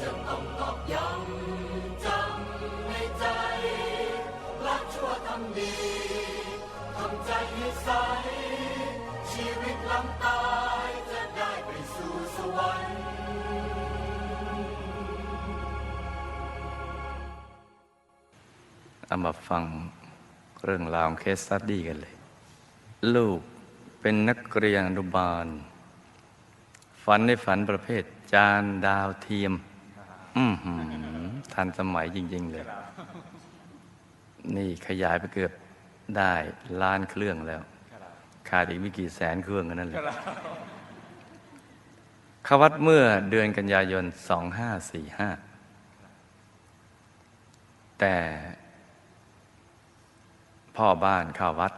จะต้องตอกย้ำจำในใจละชั่วทำดีทำใจให้ใส ชีวิตลังตายจะได้ไปสู่สวรรค์เอามาฟังเรื่องราวเคสตัดดี้กันเลย ลูกเป็นนักเรียนอนุบาล ฝันในฝันประเภท จานดาวเทียม อือหือทันสมัยจริง ๆ เลย นี่ขยายไปเกือบได้ล้านเครื่องแล้ว ขาดอีกไม่กี่แสนเครื่องกันนั่นแหละขาวัดเมื่อเดือนกันยายน 2545 แต่พ่อบ้านเข้าวัด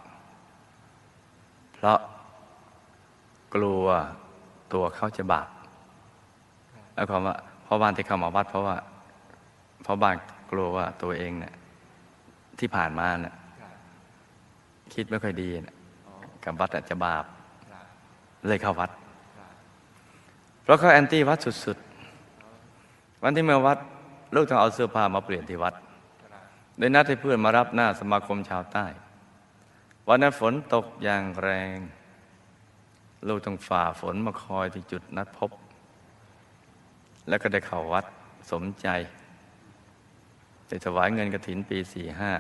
เพราะกลัว ตัวเขาจะบาปหมายความว่าพ่อบ้านที่เข้ามาวัด เพราะว่าพ่อบ้านกลัวว่าตัวเองเนี่ยที่ผ่านมาเนี่ยคิดไม่ค่อยดีนะกับวัดอาจจะบาป เลยเข้าวัด เพราะเขาแอนตี้วัดสุดๆ วันที่มาวัด ลูกต้องเอาเสื้อผ้ามาเปลี่ยนที่วัดโดยนัดให้เพื่อนมารับหน้าสมาคมชาวใต้ วันนั้นฝนตกอย่างแรง ลูกต้องฝ่าฝนมาคอยที่จุดนัดพบ แล้วก็ได้เข้าวัดสมใจได้ถวายเงินกระถินปีสี่ห้า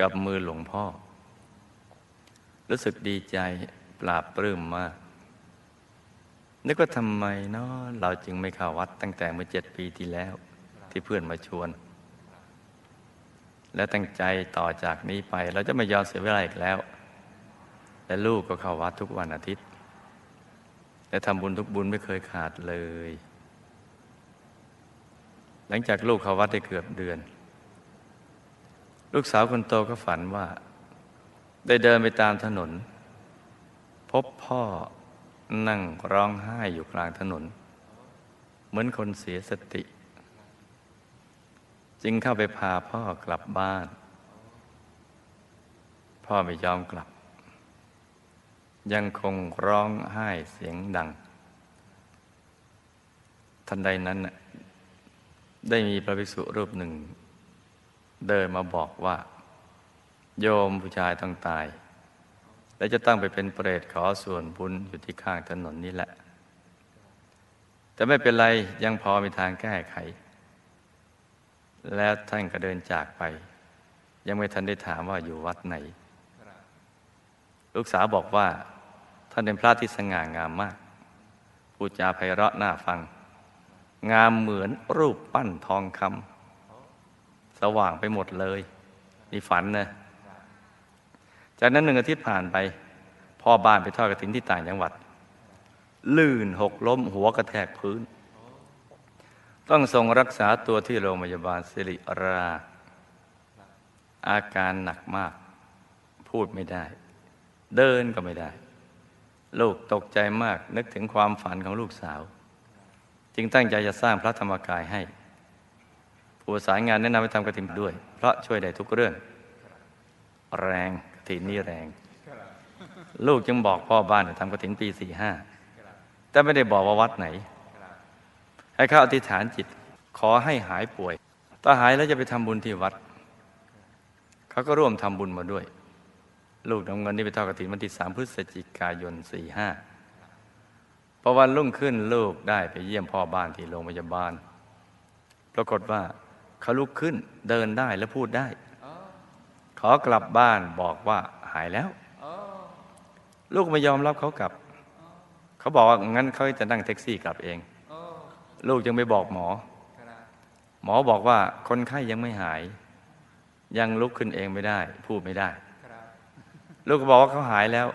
กับมือหลวงพ่อ รู้สึกดีใจปราบปลื้มมาก นึกว่าทำไมเนาะเราจึงไม่เข้าวัดตั้งแต่เมื่อเจ็ดปีที่แล้ว ที่เพื่อนมาชวน และตั้งใจต่อจากนี้ไป เราจะไม่ยอมเสียเวลาอีกแล้ว และลูกก็เข้าวัดทุกวันอาทิตย์ และทำบุญทุกบุญไม่เคยขาดเลย หลังจากลูกเข้าวัดได้เกือบเดือน ลูกสาวคนโตก็ฝันว่า ได้เดินไปตามถนน พบพ่อนั่งร้องไห้อยู่กลางถนน เหมือนคนเสียสติ จึงเข้าไปพาพ่อกลับบ้าน พ่อไม่ยอมกลับ ยังคงร้องไห้เสียงดัง ทันใดนั้นได้มีพระภิกษุรูปหนึ่ง เดินมาบอกว่า โยมผู้ชายต้องตาย และจะตั้งไปเป็นเปรตขอส่วนบุญอยู่ที่ข้างถนนนี้แหละ แต่ไม่เป็นไรยังพอมีทางแก้ไข แล้วท่านก็เดินจากไป ยังไม่ทันได้ถามว่าอยู่วัดไหนลูกสาวบอกว่า ท่านเป็นพระที่สง่างามมากพูดจาไพเราะน่าฟัง งามเหมือนรูปปั้นทองคำสว่างไปหมดเลยนี่ฝันนะจากนั้นหนึ่งอาทิตย์ผ่านไป พ่อบ้านไปทอดกระถินที่ต่างจังหวัด ลื่นหกล้มหัวกระแทกพื้น ต้องส่งรักษาตัวที่โรงพยาบาลสิริราอาการหนักมาก พูดไม่ได้ เดินก็ไม่ได้ ลูกตกใจมากนึกถึงความฝันของลูกสาว จึงตั้งใจจะสร้างพระธรรมกายให้ ผู้สายงานแนะนำให้ทำกระถินด้วย เพราะช่วยได้ทุกเรื่อง แรงกระถินนี่แรง ลูกจึงบอกพ่อบ้านให้ทำกระถินปีสี่ห้าแต่ไม่ได้บอกว่าวัดไหน ให้เขาอธิษฐานจิต ขอให้หายป่วย ถ้าหายแล้วจะไปทำบุญที่วัด เขาก็ร่วมทำบุญมาด้วย ลูกนำเงินนี้ไปทอดกระถินวันที่สามพฤศจิกายนสี่ห้าพอวันรุ่งขึ้นลูกได้ไปเยี่ยมพ่อบ้านที่โรงพยาบาล ปรากฏว่าเขาลุกขึ้นเดินได้และพูดได้ ขอกลับบ้านบอกว่าหายแล้ว ลูกไม่ยอมรับเขากลับ เขาบอกว่างั้นเขาจะนั่งแท็กซี่กลับเอง ลูกยังไม่บอกหมอ หมอบอกว่าคนไข้ยังไม่หาย ยังลุกขึ้นเองไม่ได้ พูดไม่ได้ ลูกก็บอกว่าเขาหายแล้ว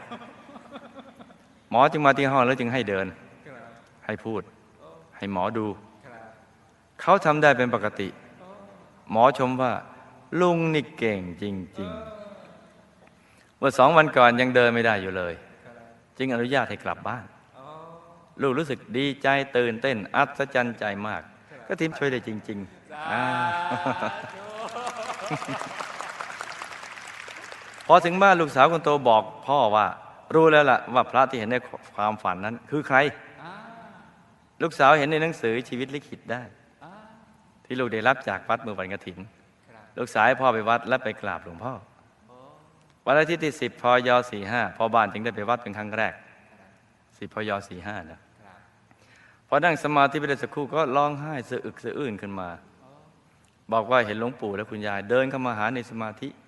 หมอจึงมาที่ห้องแล้วจึงให้เดิน ให้พูด ให้หมอดู เขาทำได้เป็นปกติ หมอชมว่า ลุงนี่เก่งจริง ๆ เมื่อสองวันก่อนยังเดินไม่ได้อยู่เลย จึงอนุญาตให้กลับบ้าน ลูกรู้สึกดีใจตื่นเต้น อัศจรรย์ใจมาก ก็ทีมช่วยได้จริง ๆ พอถึงบ้านลูกสาวคนโตบอกพ่อว่า รู้แล้วล่ะว่าพระที่เห็นในความฝันนั้น คือใครอ่าลูกสาวเห็นในหนังสือชีวิตลิขิตได้อ่าที่ลูกได้รับจากวัดเมื่อวันกฐินครับลูกสาวให้พ่อไปวัดและไปกราบหลวงพ่อโอ้วันอาทิตย์ที่สิบพยสี่ห้าพ่อบ้านจึงได้ไปวัดเป็นครั้งแรกสิบพยสี่ห้านะครับพอนั่งสมาธิไปได้สักครู่ก็ร้องไห้สะอึกสะอื้นขึ้นมา บอกว่าเห็นหลวงปู่และคุณยายเดินเข้ามาหาในสมาธิครับ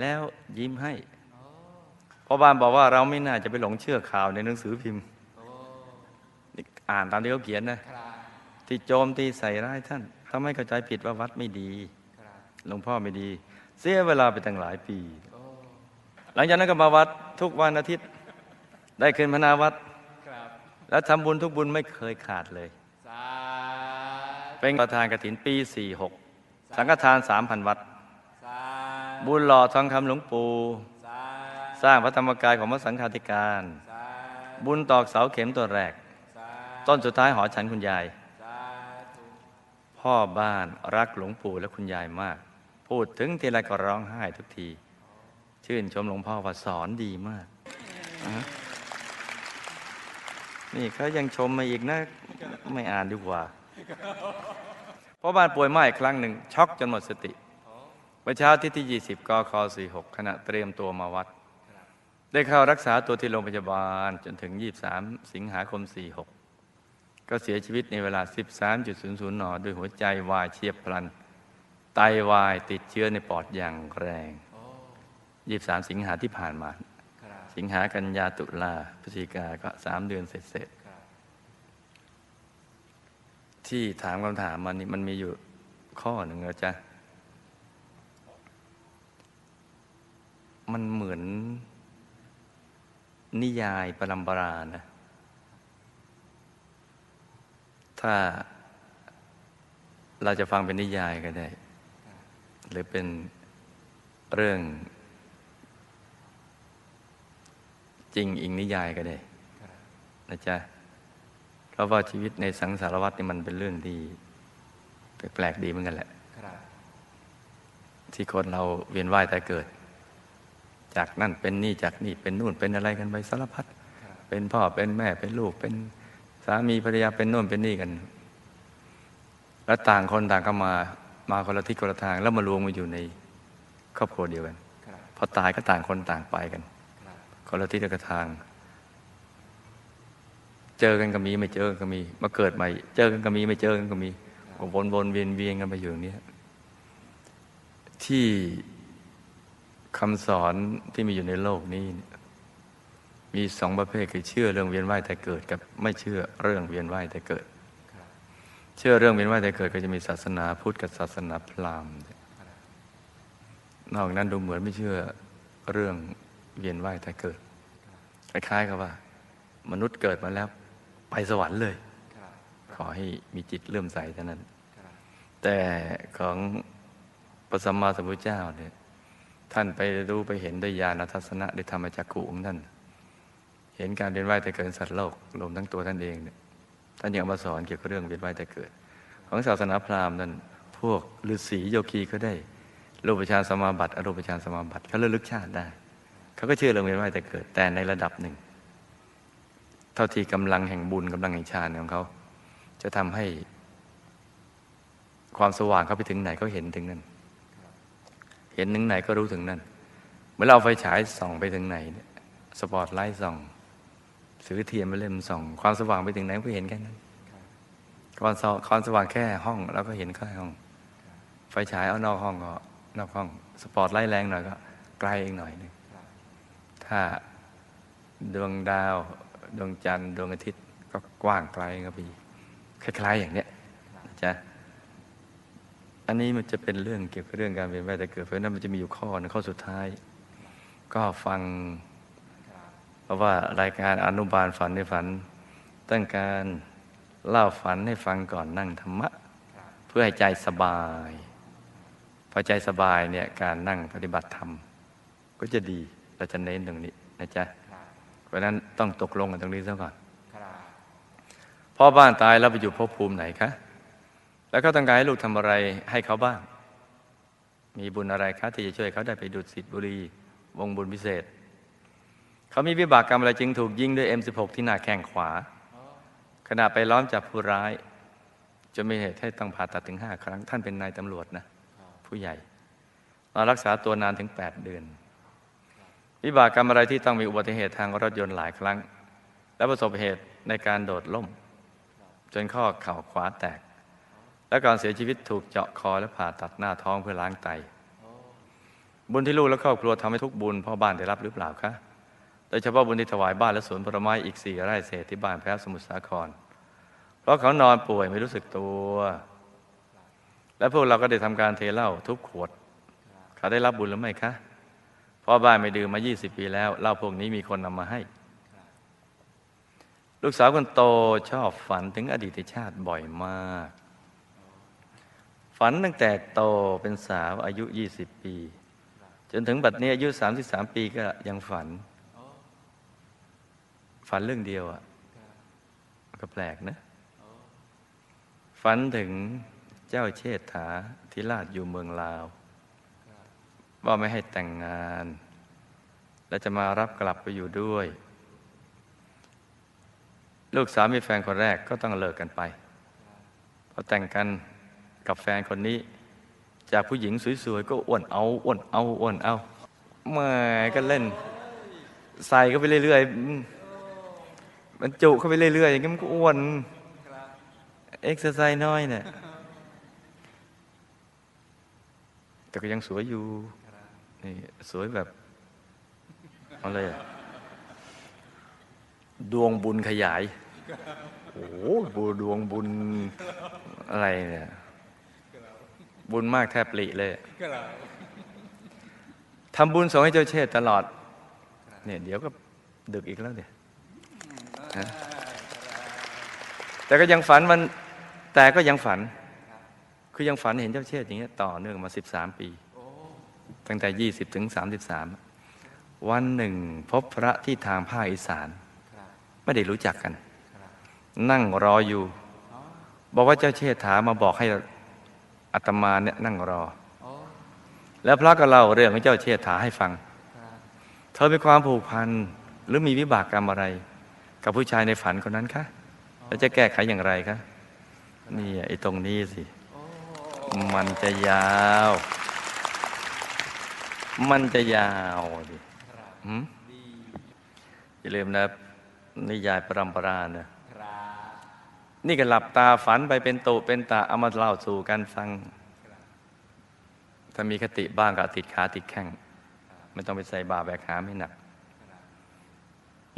แล้วยิ้มให้โอ้พ่อบ้านบอกว่าเราไม่น่าจะไปหลงเชื่อข่าวในหนังสือพิมพ์โอ้นี่อ่านตามที่เขาเขียนนะครับที่โจมตีใส่ร้ายท่านทำให้เข้าใจผิดว่าวัดไม่ดีครับหลวงพ่อไม่ดี เสียเวลาไปตั้งหลายปีโอ้หลังจากนั้นก็มาวัดทุกวันอาทิตย์ ได้ขึ้นพนาวัดครับแล้วทำบุญทุกบุญไม่เคยขาดเลยสาธุเป็นประธานกฐินปี 46 สังฆทาน 3,000 วัดสาธุ บุญหล่อทองคำหลวงปู่สาธุสร้างพระธรรมกายของพระสังฆาธิการสาธุบุญตอกเสาเข็มตัวแรกสาธุต้นสุดท้ายหอฉันคุณยายสาธุพ่อบ้านรักหลวงปู่และคุณยายมาก พูดถึงทีไรก็ร้องไห้ทุกที ชื่นชมหลวงพ่อว่าสอนดีมากอะนี่เขายังชมมาอีกนะ ไม่อ่านดีกว่าพ่อบ้านป่วยมากอีกครั้งหนึ่งช็อกจนหมดสติ เมื่อเช้าที่ที่ 20กค46ขณะเตรียมตัวมาวัด ได้เข้ารักษาตัวที่โรงพยาบาลจนถึง 23 สิงหาคม 46 ก็เสียชีวิตในเวลา 13.00นด้วยหัวใจวายเฉียบพลัน ไตวายติดเชื้อในปอดอย่างแรง 23 สิงหาที่ผ่านมา สิงหากันยาตุลาพฤศจิกาก็ 3 เดือนเสร็จๆที่ถามคำถามมันนี่มันมีอยู่ข้อหนึ่งนะจ๊ะ มันเหมือน นิยายปรัมปรานะ ถ้าเราจะฟังเป็นนิยายก็ได้ หรือเป็นเรื่อง จริงอิงนิยายก็ได้ครับนะจ๊ะเพราะว่าชีวิตในสังสารวัฏนี่มันเป็นเรื่องที่แปลกๆดีเหมือนกันแหละครับที่คนเราเวียนว่ายแต่เกิด จากนั่นเป็นนี่จากนี่เป็นนู่นเป็นอะไรกันไปสารพัดครับเป็นพ่อเป็นแม่เป็นลูกเป็นสามีภรรยาเป็นนู่นเป็นนี่กัน แล้วต่างคนต่างก็มามาคนละทิศคนละทาง แล้วมารวมมาอยู่ในครอบครัวเดียวกันครับพอตายก็ต่างคนต่างไปกันครับคนละทิศคนละทาง เจอกันก็มีไม่เจอกันก็มี มาเกิดใหม่ เจอกันก็มีไม่เจอกันก็มีก็วนวนเวียนเวียนกันไปอยู่อย่างนี้ที่ คำสอนที่มีอยู่ในโลกนี้ มีสองประเภทคือเชื่อเรื่องเวียนว่ายแต่เกิด กับไม่เชื่อเรื่องเวียนว่ายแต่เกิด เชื่อเรื่องเวียนว่ายแต่เกิดก็จะมีศาสนาพุทธกับศาสนาพราหมณ์นอกนั้นดูเหมือนไม่เชื่อเรื่องเวียนว่ายแต่เกิดคล้ายๆกับว่า มนุษย์เกิดมาแล้ว ไปสวรรค์เลย ขอให้มีจิตเลื่อมใสเท่านั้น แต่ของพระสัมมาสัมพุทธเจ้าเนี่ย ท่านไปรู้ไปเห็นด้วยญาณทัศนะด้วยธรรมจักขุของท่าน เห็นการเวียนว่ายแต่เกิดสัตว์โลกรวมทั้งตัวท่านเองเนี่ยท่านยังมาสอนเกี่ยวกับเรื่องเวียนว่ายแต่เกิด ของศาสนาพราหมณ์นั้นพวกฤาษีโยคีเขาได้รูปฌานสมาบัติอรูปฌานสมาบัติเขาระลึกชาติได้ เขาก็เชื่อเรื่องเวียนว่ายแต่เกิด แต่ในระดับหนึ่ง เท่าที่กำลังแห่งบุญกำลังแห่งฌานของเขาจะทำให้ ความสว่างเขาไปถึงไหนเขาเห็นถึงนั้น เห็นถึงไหนก็รู้ถึงนั้นเมื่อเราเอาไฟฉายส่องไปถึงไหน สปอตไลท์ส่องสือเทียนมาเล่มส่อง ความสว่างไปถึงไหนก็เห็นแค่นั้นความสว่างความสว่างแค่ห้องเราก็เห็นแค่ห้อง ไฟฉายเอานอกห้องก็นอกห้อง สปอตไลท์แรงหน่อยก็ไกลอีกหน่อยนึงถ้าดวงดาว ดวงจันทร์ดวงอาทิตย์ก็กว้างไกลครับพี่คล้ายๆอย่างเนี้ยนะจ๊ะ อันนี้มันจะเป็นเรื่องเกี่ยวกับเรื่องการเวียนว่ายแต่เกิด เพราะฉะนั้นมันจะมีอยู่ข้อหนึงข้อสุดท้าย ก็ฟังครับเพราะว่ารายการอนุบาลฝันในฝันต้องการเล่าฝันให้ฟังก่อนนั่งธรรมะครับเพื่อให้ใจสบายพอใจสบายเนี่ยการนั่งปฏิบัติธรรม ก็จะดีเราจะเน้นตรงนี้นะจ๊ะครับเพราะฉะนั้นต้องตกลงกันตรงนี้ซะก่อนครับพ่อบ้านตายแล้วไปอยู่ภพภูมิไหนคะ แล้วเขาต้องการให้ลูกทำอะไรให้เขาบ้าง มีบุญอะไรคะที่จะช่วยเขาได้ไปดูดสิทธิบุรี วงบุญพิเศษ เขามีวิบากกรรมอะไรจึงถูกยิงด้วย M16 ที่หน้าแข้งขวา ขณะไปล้อมจับผู้ร้ายจนมีเหตุให้ต้องผ่าตัดถึงห้าครั้ง ท่านเป็นนายตำรวจนะ ผู้ใหญ่นอนรักษาตัวนานถึง 8 เดือน วิบากกรรมอะไรที่ต้องมีอุบัติเหตุทางรถยนต์หลายครั้ง และประสบเหตุในการโดดล่ม จนข้อเข่าขวาแตก และก่อนเสียชีวิตถูกเจาะคอและผ่าตัดหน้าท้องเพื่อล้างไต บุญที่ลูกและครอบครัวทำให้ทุกบุญพ่อบ้านได้รับหรือเปล่าคะ โดยเฉพาะบุญที่ถวายบ้านและสวนผลไม้อีกสี่ไร่เศษที่บ้านแพ้สมุทรสาคร เพราะเขานอนป่วยไม่รู้สึกตัว และพวกเราก็ได้ทำการเทเหล้าทุกขวด เขาได้รับบุญหรือไม่คะ พ่อบ้านไม่ดื่มมา 20 ปีแล้วเหล้าพวกนี้มีคนนำมาให้ ลูกสาวคนโตชอบฝันถึงอดีตชาติบ่อยมาก ฝันตั้งแต่โตเป็นสาวอายุ 20 ปี จนถึงบัดนี้อายุ 33 ปีก็ยังฝัน ฝันเรื่องเดียวอะ่ะก็แปลกนะ ฝันถึงเจ้าเชษฐาธิราชอยู่เมืองลาว ว่าไม่ให้แต่งงาน และจะมารับกลับไปอยู่ด้วย ลูกสามีแฟนคนแรกก็ต้องเลิกกันไปพอแต่งกัน กับแฟนคนนี้ จากผู้หญิงสวยๆก็อ้วนเอาอ้วนเอาอ้วนเอาแหม่ก็เล่น ใส่ก็ไปเรื่อยๆมันจุเข้าไปเรื่อยๆอย่างนี้มันก็อ้วนเอ็กซ์ไซส์น้อยเนี่ยแต่ก็ยังสวยอยู่นี่สวยแบบอะไรอะดวงบุญขยาย โอ้โหดวงบุญอะไรเนี่ย บุญมากแทบปลิเลยทำบุญส่งให้เจ้าเชษฐ์ตลอด เนี่ยเดี๋ยวก็ดึกอีกแล้วเนี่ยนะแต่ก็ยังฝันมันแต่ก็ยังฝัน คือยังฝันเห็นเจ้าเชษฐ์อย่างเงี้ยต่อเนื่องมา13ปี ตั้งแต่20ถึง33วันหนึ่งพบพระที่ทางภาคอีสาน ไม่ได้รู้จักกัน นั่งรออยู่ บอกว่าเจ้าเชษฐามาบอกให้ อาตมาเนี่ยนั่งรอ แล้วพระก็เล่าเรื่องของเจ้าเชษฐาให้ฟัง เธอมีความผูกพันหรือมีวิบากกรรมอะไร กับผู้ชายในฝันคนนั้นคะแล้วจะแก้ไขอย่างไรคะนี่ไอ้ตรงนี้สิ มันจะยาว มันจะยาวดิหืมอย่าลืมนะนิยายปรำปราเนะ นี่ก็หลับตาฝันไปเป็นตุเป็นตาเอามาเล่าสู่กันฟัง ถ้ามีคติบ้างก็ติดขาติดแข้งไม่ต้องไปใส่บาแบกหามให้หนัก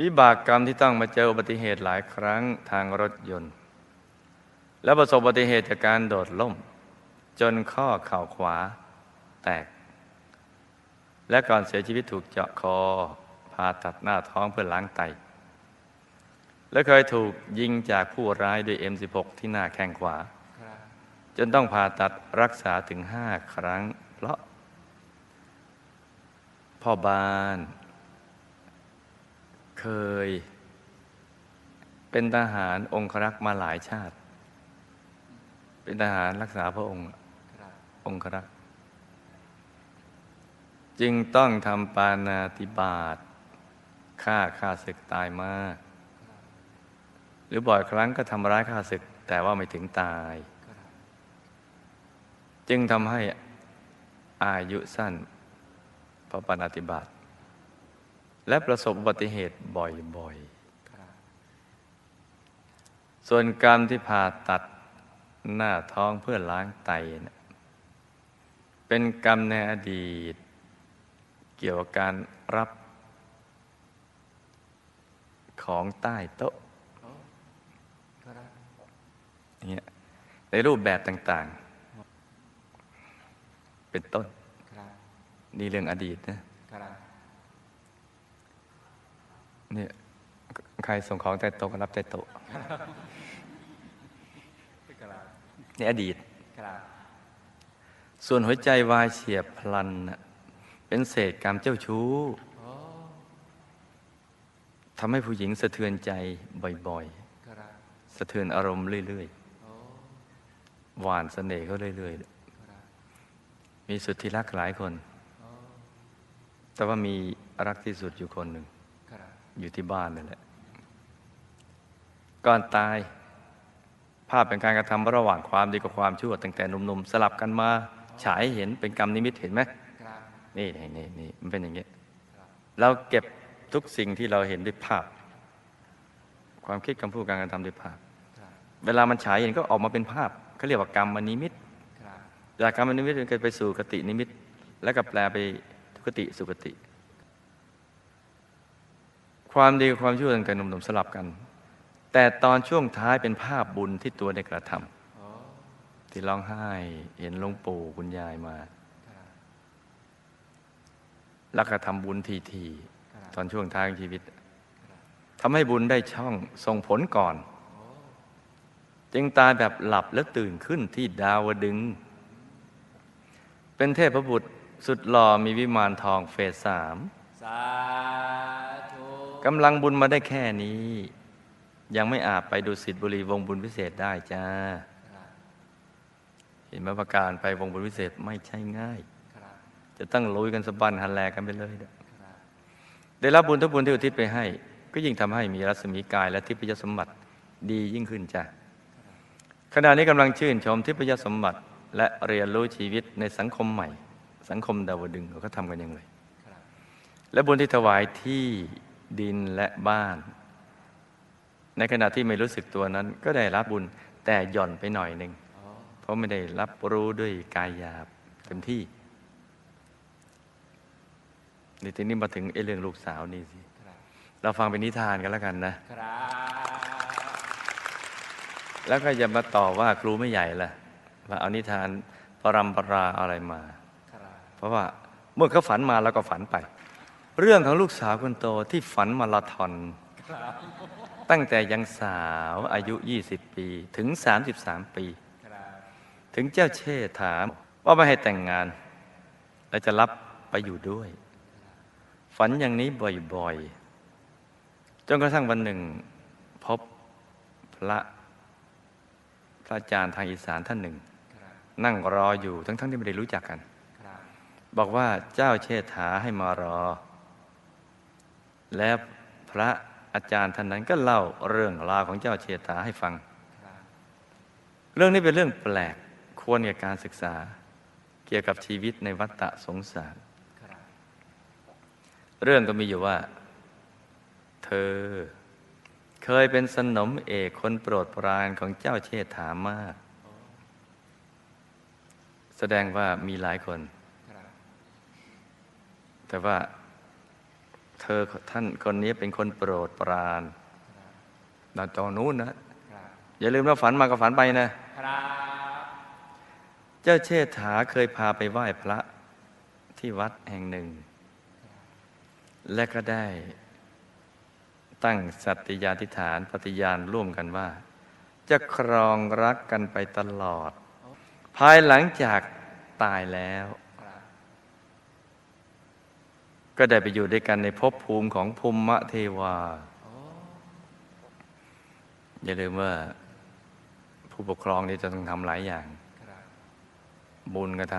วิบากกรรมที่ต้องมาเจออุบัติเหตุหลายครั้งทางรถยนต์ แล้วประสบอุบัติเหตุจากการโดดล่ม จนข้อเข่าขวาแตก และก่อนเสียชีวิตถูกเจาะคอผ่าตัดหน้าท้องเพื่อล้างไต และเคยถูกยิงจากผู้ร้ายด้วย M16 ที่หน้าแข้งขวา จนต้องผ่าตัดรักษาถึงห้าครั้ง เพราะ พ่อบ้าน เคย เป็นทหารองครักษ์มาหลายชาติ เป็นทหารรักษาพระองค์ องครักษ์จึงต้องทำปานาติบาตฆ่าข้าศึกตายมาก หรือบ่อยครั้งก็ทำร้ายข้าศึก แต่ว่าไม่ถึงตาย จึงทำให้อายุสั้นเพราะปานาติบาตและประสบอุบัติเหตุบ่อยๆ ส่วนกรรมที่ผ่าตัดหน้าท้องเพื่อล้างไตเนะเป็นกรรมในอดีต เกี่ยวกับการรับของใต้โต๊ะ ในรูปแบบต่าง ๆ เป็นต้นนี่เรื่องอดีตนะเนี่ยใครส่งของใต้โต๊ะก็รับใต้โต๊ะในอดีต ส่วนหัวใจวายเฉียบพลันน่ะเป็นเศษกรรมเจ้าชู้ทำให้ผู้หญิงสะเทือนใจบ่อยๆ สะเทือนอารมณ์เรื่อย ๆ หวานเสน่ห์เขาเรื่อยๆ มีสุดที่รักหลายคน แต่ว่ามีรักที่สุดอยู่คนหนึ่ง อยู่ที่บ้านนั่นแหละ ก่อนตาย ภาพเป็นการกระทำระหว่างความดีกับความชั่วตั้งแต่หนุ่มๆ สลับกันมาฉายเห็นเป็นกรรมนิมิตเห็นไหมนี่นี่นี่นี่มันเป็นอย่างเงี้ยเราเก็บทุกสิ่งที่เราเห็นด้วยภาพ ความคิดคำพูดการกระทำด้วยภาพ เวลามันฉายเห็นก็ออกมาเป็นภาพ เขาเรียกว่ากรรมนิมิตจากกรรมนิมิตมันก็ไปสู่กตินิมิต แล้วก็แปลไปทุกติสุกติ ความดีความชั่วตั้งแต่หนุ่มๆสลับกัน แต่ตอนช่วงท้ายเป็นภาพบุญที่ตัวได้กระทำที่ร้องไห้เห็นหลวงปู่คุณยายมาแล้วก็ทำบุญทีทีครับๆตอนช่วงท้ายของชีวิตทำให้บุญได้ช่องส่งผลก่อน จึงตายแบบหลับแล้วตื่นขึ้นที่ดาวดึงส์เป็นเทพบุตรสุดหล่อมีวิมานทองเฟสสามสาธุกำลังบุญมาได้แค่นี้ ยังไม่อาจไปดูสิทธิบุรีวงบุญพิเศษได้จ้าครับเห็นไหมประการไปวงบุญพิเศษไม่ใช่ง่ายครับจะต้องลุยกันสะบันหันแลกันไปเลยเด้อครับได้รับบุญทุกบุญที่อุทิศไปให้ ก็ยิ่งทำให้มีรัศมีกายและทิพยสมบัติดียิ่งขึ้นจ้ะ ขณะนี้กำลังชื่นชมทิพยสมบัติ และเรียนรู้ชีวิตในสังคมใหม่ สังคมดาวดึงเขาทำกันยังไงและบุญที่ถวายที่ดินและบ้าน ในขณะที่ไม่รู้สึกตัวนั้น ก็ได้รับบุญแต่หย่อนไปหน่อยหนึ่งเพราะไม่ได้รับรู้ด้วยกายหยาบเต็มที่นี่ทีนี้มาถึงไอ้เรื่องลูกสาวนี่สิ เราฟังเป็นนิทานกันแล้วกันนะครับ แล้วก็อย่ามาต่อว่าครูไม่ใหญ่ละว่าเอานิทานปรำปราอะไรมาครับเพราะว่าเมื่อเขาฝันมาเราก็ฝันไป เรื่องของลูกสาวคนโตที่ฝันมาราธอนครับตั้งแต่ยังสาวอายุ 20 ปีถึง 33 ปีครับถึงเจ้าเช่ถามว่าไม่ให้แต่งงาน และจะรับไปอยู่ด้วย ฝันอย่างนี้บ่อยๆ จนกระทั่งวันหนึ่ง พบพระ พระอาจารย์ทางอีสานท่านหนึ่งครับนั่งรออยู่ทั้งๆที่ไม่ได้รู้จักกันครับบอกว่าเจ้าเชษฐาให้มารอ และพระอาจารย์ท่านนั้นก็เล่าเรื่องราวของเจ้าเชษฐาให้ฟังครับเรื่องนี้เป็นเรื่องแปลกควรแก่การศึกษา เกี่ยวกับชีวิตในวัฏฏะสงสารครับเรื่องก็มีอยู่ว่า เธอ เคยเป็นสนมเอกคนโปรดปรานของเจ้าเชษฐามาก แสดงว่ามีหลายคนคแต่ว่าเธอท่านคนนี้เป็นคนโปรดปรานตอนตอนนู้นนะ อย่าลืมว่าฝันมาก็ฝันไปนะ เจ้าเชษฐาเคยพาไปไหว้พระที่วัดแห่งหนึ่ง และก็ได้ ตั้งสัตยาธิษฐานปฏิญาณร่วมกันว่า จะครองรักกันไปตลอด ภายหลังจากตายแล้ว ก็ได้ไปอยู่ด้วยกันในภพภูมิของภูมิเทวา อย่าลืมว่าผู้ปกครองนี่จะต้องทำหลายอย่างบบุญก็ท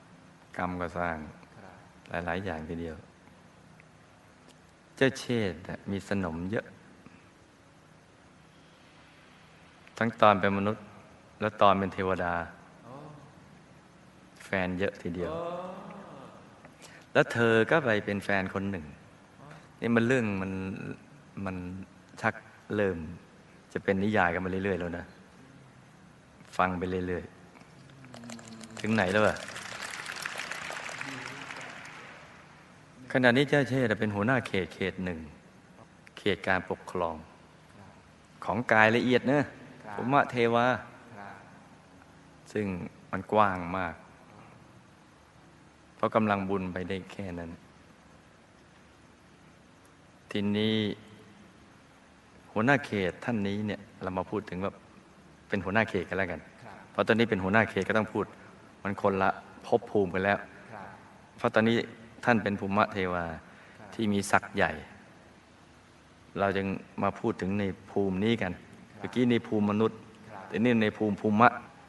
ำกรรมก็สร้างครับหลาย ๆ อย่างทีเดียว เจ้าเชษมีสนมเยอะ ทั้งตอนเป็นมนุษย์ และตอนเป็นเทวดา แฟนเยอะทีเดียว แล้วเธอก็ไปเป็นแฟนคนหนึ่ง นี่มันเรื่องมันมันชักเริ่ม จะเป็นนิยายกันมาเรื่อยๆแล้วนะ ฟังไปเรื่อยๆ ถึงไหนแล้วอะ ขณะนี้เจ้าเชษฐ์เป็นหัวหน้าเขตเขตหนึ่ง เขตการปกครอง ของกายละเอียดเนะภูมิเทวาครับซึ่งมันกว้างมาก เพราะกำลังบุญไปได้แค่นั้น ทีนี้หัวหน้าเขตท่านนี้เนี่ยเรามาพูดถึงว่าเป็นหัวหน้าเขตกันแล้วกันครับเพราะตอนนี้เป็นหัวหน้าเขตก็ต้องพูด มันคนละภพภูมิกันแล้วครับเพราะตอนนี้ ท่านเป็นภูมิเทวาที่มีศักย์ใหญ่ เราจึงมาพูดถึงในภูมินี้กันเมื่อกี้ในภูมิมนุษย์แต่นี่ในภูมิภูมิะ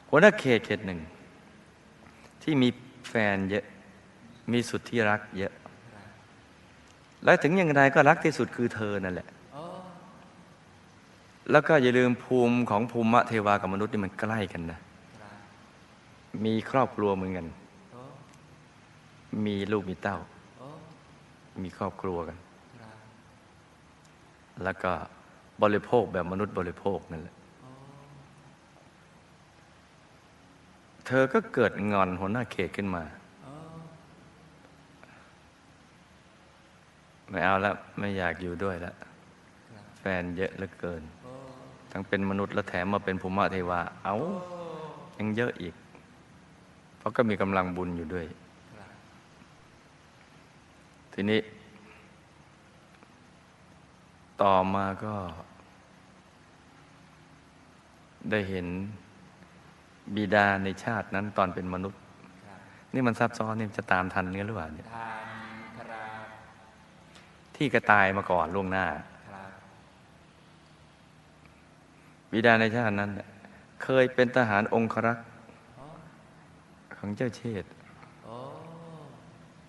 หัวหน้าเขตเขตหนึ่ง ที่มีแฟนเยอะมีสุดที่รักเยอะ และถึงอย่างไรก็รักที่สุดคือเธอนั่นแหละแล้วก็อย่าลืมภูมิของภูมิเทวากับมนุษย์นี่มันใกล้กันนะ มีครอบครัวเหมือนกัน มีลูกมีเต้า มีครอบครัวกัน แล้วก็บริโภคแบบมนุษย์บริโภคนั่นแหละ เธอก็เกิดงอนหัวหน้าเขตขึ้นมาไม่เอาแล้วไม่อยากอยู่ด้วยแล้วแฟนเยอะเหลือเกิน ทั้งเป็นมนุษย์และแถมมาเป็นภูมิเทวาเอาโอ้ยังเยอะอีก เพราะก็มีกำลังบุญอยู่ด้วย ทีนี้ ต่อมาก็ ได้เห็นบิดาในชาตินั้นตอนเป็นมนุษย์ครับนี่มันซับซ้อนนี่มันจะตามทันกันหรือเปล่าเนี่ยทานครับที่กระตายมาก่อนล่วงหน้าครับบิดาในชาตินั้นน่ะเคยเป็นทหารองครักษ์โอ้ของเจ้าเชษฐ์โอ้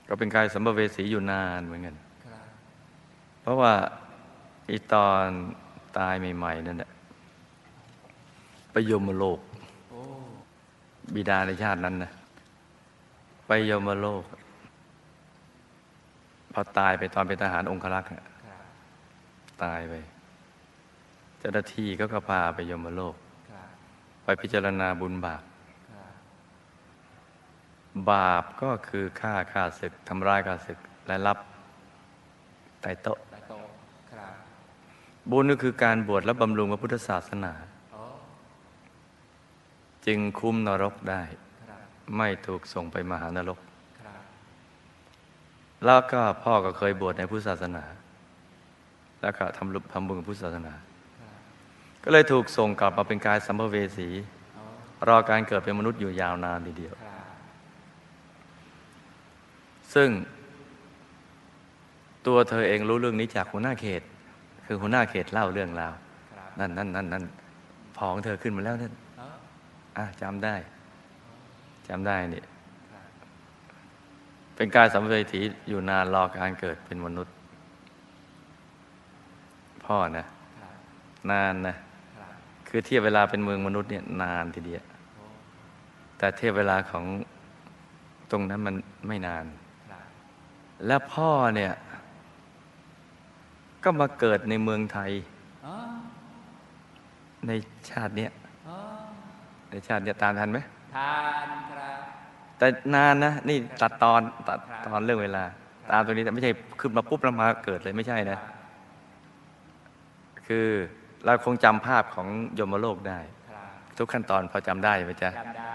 ก็เป็นกายสัมภเวสีอยู่นานเหมือนกัน เพราะว่าอีตอนตายใหม่ ๆ นั่นแหละไปยมโลก บิดาในชาตินั้นนะไปยมโลก พอตายไปตอนเป็นทหารองครักษ์ตายไปเจ้าหน้าที่ก็ก็พาไปยมโลก ไปพิจารณาบุญบาป บาปก็คือฆ่าฆ่าศึกทำร้ายฆ่าศึกและรับไต่โต๊ะตะโตครับบุญก็คือการบวชและบำรุงพระพุทธศาสนาโอ้จึงคุ้มนรกได้ครับไม่ถูกส่งไปมหานรกครับแล้วก็พ่อก็เคยบวชในพุทธศาสนา แล้วก็ทำรุทำบุญกับพุทธศาสนาครับก็เลยถูกส่งกลับมาเป็นกายสัมภเวสีโอ้รอการเกิดเป็นมนุษย์อยู่ยาวนานทีเดียวครับ ซึ่ง ตัวเธอเองรู้เรื่องนี้จากหัวหน้าเขต คือหัวหน้าเขตเล่าเรื่องราวครับนั่นนั่นนั่นนั่นพอของเธอขึ้นมาแล้วนั่นโอ้อะจำได้จำได้นี่ครับเป็นกายสัมภเวสีอยู่นานรอการเกิดเป็นมนุษย์ พ่อนะครับนานนะครับคือเทียบเวลาเป็นเมืองมนุษย์เนี่ยนานทีเดียวโอ้แต่เทียบเวลาของตรงนั้นมันไม่นานครับ และพ่อเนี่ย ก็มาเกิดในเมืองไทยโอ้ในชาติเนี้ยโอ้ในชาติเนี้ยตามทันไหมทานครับแต่นานนะ นี่ตัดตอนตัดครับตอนเรื่องเวลา ตามตรงนี้แต่ไม่ใช่ขึ้นมาปุ๊บแล้วมาเกิดเลยไม่ใช่คนะรับคือเราคงจำภาพของยมโลกได้ครับทุกขั้นตอนพอจำได้ไหมจ๊ะจำได้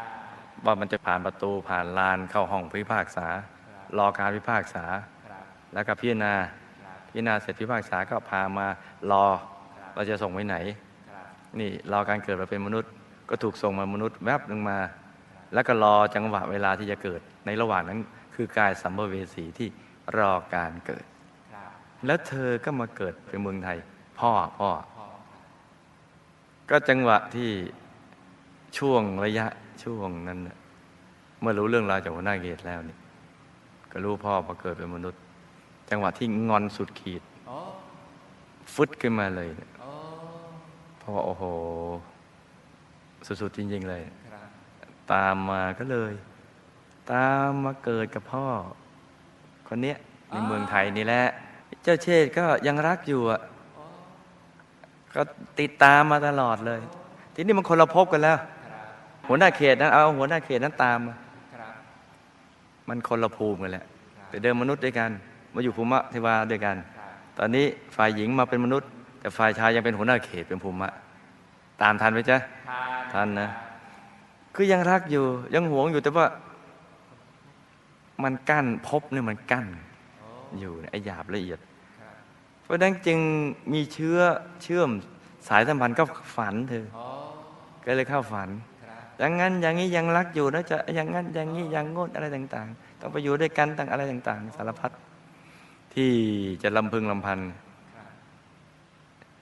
ว่ามันจะผ่านประตูผ่านลานเข้าห้องพิพากษาค รับรอการพิพากษาครับแล้วก็พิจารณาครับพิจารณาเสร็จพิพากษาก็พามารอครับเราจะส่งไปไหนครับนี่รอการเกิดมาเป็นมนุษย์ ก็ถูกส่งมามนุษย์แวบหนึ่งมา แล้วก็รอจังหวะเวลาที่จะเกิด ในระหว่างนั้นคือกายสัมภเวสีที่รอการเกิดครับแล้วเธอก็มาเกิดเป็นเมืองไทย พ่อพ่อพ่อก็จังหวะที่ช่วงระยะช่วงนั้นน่ะเมื่อรู้เรื่องราวจากหัวหน้าเกตแล้วนี่ ก็รู้พ่อมาเกิดเป็นมนุษย์ จังหวะที่งอนสุดขีดโอ้ฟึดขึ้นมาเลยเนี่ยโอ้เพราะว่าโอ้โห สุดๆจริง ๆ เลยครับตามมาก็เลย ตามมาเกิดกับพ่อ คนเนี้ยในเมืองไทยนี่แหละ เจ้าเชษฐ์ก็ยังรักอยู่อะโอ้ก็ติดตามมาตลอดเลย ทีนี้มันคนละภพกันแล้วครับหัวหน้าเขตนั้นเอาหัวหน้าเขตนั้นตามมาครับ มันคนละภูมิกันแหละครับแต่เดิมมนุษย์ด้วยกัน มาอยู่ภูมิเทวาด้วยกันครับตอนนี้ฝ่ายหญิงมาเป็นมนุษย์ แต่ฝ่ายชายยังเป็นหัวหน้าเขตเป็นภูมิะตามทันไหมจ๊ะทานทันนะ คือยังรักอยู่ยังหวงอยู่แต่ว่า มันกั้นภพเนี่ยมันกั้นโอ้อยู่ไอ้หยาบละเอียดครับเพราะฉะนั้นจึงมีเชื้อเชื่อมสายสัมพันธ์ก็ฝันเธอโอ้ก็เลยเข้าฝันครับ อย่างนั้นอย่างนี้ยังรักอยู่นะจะอย่างนั้นอย่างนี้อย่างงดอะไรต่าง ๆ ต้องไปอยู่ด้วยกันต่างอะไรต่าง ๆ สารพัดที่จะลำพึงลำพันครับ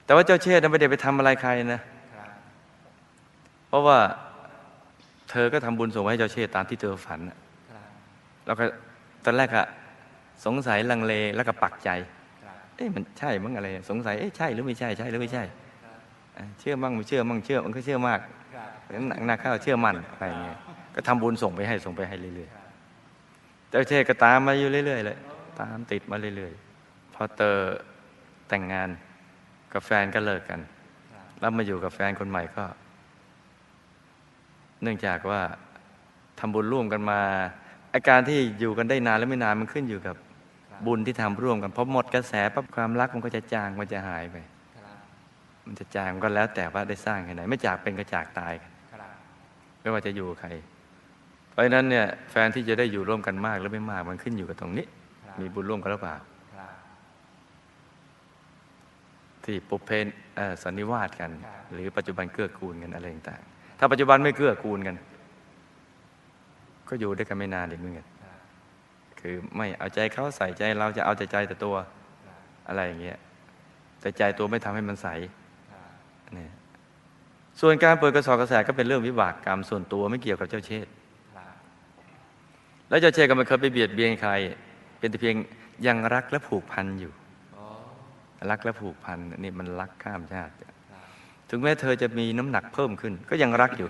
แต่ว่าเจ้าเชษฐ์นั้นไม่ได้ไปทำอะไรใครนะครับเพราะว่าเธอก็ทำบุญส่งไว้ให้เจ้าเชษฐ์ตามที่เธอฝันน่ะครับแล้วก็ตอนแรกอะสงสัยลังเลแล้วก็ปักใจคเอ๊ะมันใช่มั้งอะไร สงสัย เอ๊ะใช่หรือไม่ใช่ ใช่หรือไม่ใช่อะเชื่อมั่งไม่เชื่อมั่งเชื่อ มันก็เชื่อมาก ครับหนักหนักเข้าเชื่อมั่นอะไรเงี้ยก็ทำบุญส่งไปให้ส่งไปให้เรื่อยๆเจ้าเชษก็ตามมาอยู่เรื่อยๆเลยตามติดมาเรื่อยๆพอเตอแต่งงานกับแฟนก็เลิกกัน แล้วมาอยู่กับแฟนคนใหม่ก็ เนื่องจากว่าทำบุญร่วมกันมาอาการที่อยู่กันได้นานหรือไม่นานมันขึ้นอยู่กับบุญที่ทำร่วมกันพอหมดกระแสปั๊บความรักมันก็จะจางมันจะหายไป มันจะจางมันก็แล้วแต่ว่าได้สร้างแค่ไหน ไม่จากเป็นก็จากตายกันครับไม่ว่าจะอยู่กับใคร เพราะฉะนั้นเนี่ยแฟนที่จะได้อยู่ร่วมกันมากหรือไม่มากมันขึ้นอยู่กับตรงนี้ครับมีบุญร่วมกันหรือเปล่าครับที่ปุเพนเอ่อสันนิวาสกันครับหรือปัจจุบันเกื้อกูลกันอะไรต่างๆถ้าปัจจุบันไม่เกื้อกูลกัน ก็อยู่ด้วยกันไม่นานอีกเหมือนกันครับคือไม่เอาใจเขาใส่ใจเราจะเอาแต่ใจแต่ตัวครับอะไรอย่างเงี้ยแต่ใจตัวไม่ทำให้มันใสครับเนี่ส่วนการเปิดกระสอบกระแสก็เป็นเรื่องวิบากกรรมส่วนตัวไม่เกี่ยวกับเจ้าเชษแล้วเจ้าเชษก็ไม่เคยไปเบียดเบียนใคร เป็นแต่เพียงยังรักและผูกพันอยู่รักและผูกพันนี่มันรักข้ามชาติ ถึงแม้เธอจะมีน้ำหนักเพิ่มขึ้น ก็ยังรักอยู่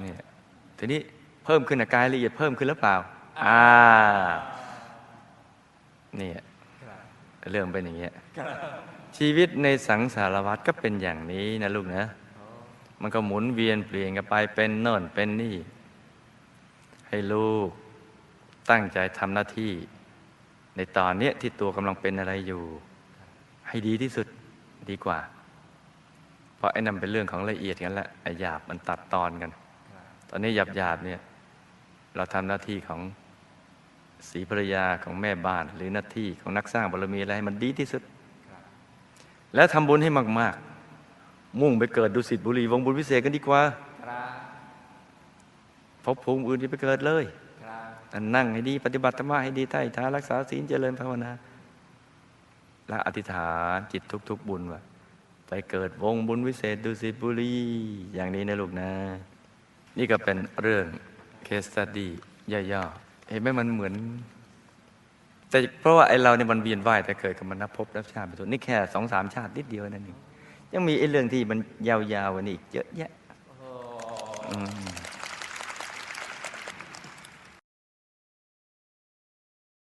เนี่ยทีนี้เพิ่มขึ้นการละเอียดเพิ่มขึ้นหรือเปล่า อ่านี่เรื่องเป็นอย่างเงี้ย ชีวิตในสังสารวัฏก็เป็นอย่างนี้นะลูกนะโอ้มันก็หมุนเวียนเปลี่ยนกันไปเป็นโน่นเป็นนี่ ให้ลูกตั้งใจทำหน้าที่ ในตอนเนี้ยที่ตัวกำลังเป็นอะไรอยู่ ให้ดีที่สุดดีกว่า เพราะไอ้นั่นเป็นเรื่องของละเอียดกันแหละไอ้หยาบมันตัดตอนกัน ตอนนี้หยาบหยาบเนี่ย เราทำหน้าที่ของสีภรรยาของแม่บ้าน หรือหน้าที่ของนักสร้างบารมีอะไรให้มันดีที่สุด แล้วทำบุญให้มาก ๆ มุ่งไปเกิดดุสิตบุรีวงบุญพิเศษกันดีกว่าครับพบภูมิอื่นที่ไปเกิดเลยครับอันนั่งให้ดี ปฏิบัติธรรมะให้ดีใต้ท้ารักษาศีลเจริญภาวนาและอธิษฐานจิตทุก ๆ บุญว่าไปเกิดวงบุญวิเศษดุสิตบุรีอย่างนี้นะลูกนะ นี่ก็เป็นเรื่องเคสตัดดี้ย่อๆเห็นไหมมันเหมือน แต่เพราะว่าไอ้เราเนี่ยมันเวียนว่ายแต่เกิดกับมันนับพบนับชาติไปตัวนี่แค่สองสามชาตินิดเดียวนั่นเองยังมีไอ้เรื่องที่มันยาวๆกวันนี้อีกเยอะแยะโอ้อืม